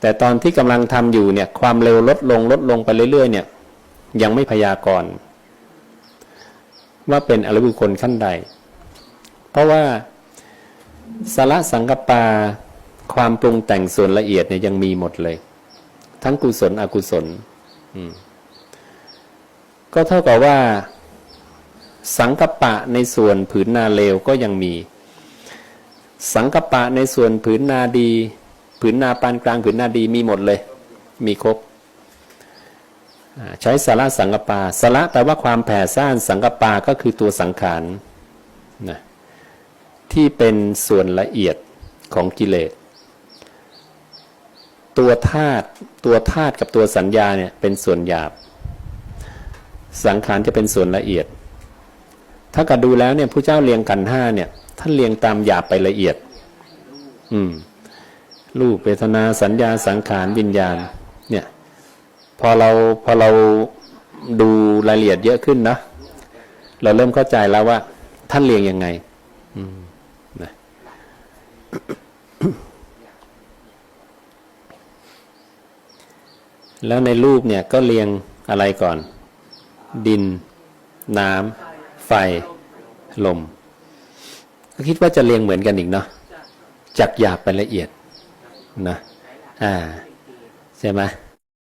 แต่ตอนที่กำลังทำอยู่เนี่ยความเร็วลดลงลดลงไปเรื่อยๆเนี่ยยังไม่พยากรณ์ว่าเป็นอริบุคคลขั้นใด เพราะว่าสาระสังกปาความปรุงแต่งส่วนละเอียดเนี่ยยังมีหมดเลย ทั้งกุศลอกุศลก็เท่ากับว่า สังกปะในส่วนผืนนาเลวก็ยังมี สังกปะในส่วนผืนนาดี ผืนนาปานกลางผืนนาดีมีหมดเลย มีครบใช้สาระสังกปาสาระแปลว่าความแผ่ซ่านสังกปาก็คือตัวสังขารนะที่เป็นส่วนละเอียดของกิเลส ตัวธาตุตัวธาตุกับตัวสัญญาเนี่ยเป็นส่วนหยาบ สังขารจะเป็นส่วนละเอียด ถ้ากัดูแล้วเนี่ยผู้เจ้าเรียงกันห้าเนี่ยท่านเรียงตามหยาบไปละเอียด อืม รูปเวทนาสัญญาสังขารวิญญาณเนี่ยพอเราพอเราดูรายละเอียดเยอะขึ้นนะเราเริ่มเข้าใจแล้วว่า ท่านเรียงยังไงนะแล้วในรูปเนี่ยก็เรียงอะไรก่อน ดิน น้ำไฟ ลม ก็คิดว่าจะเรียงเหมือนกันอีกเนาะจากหยาบไปละเอียด นะอ่าใช่ไหม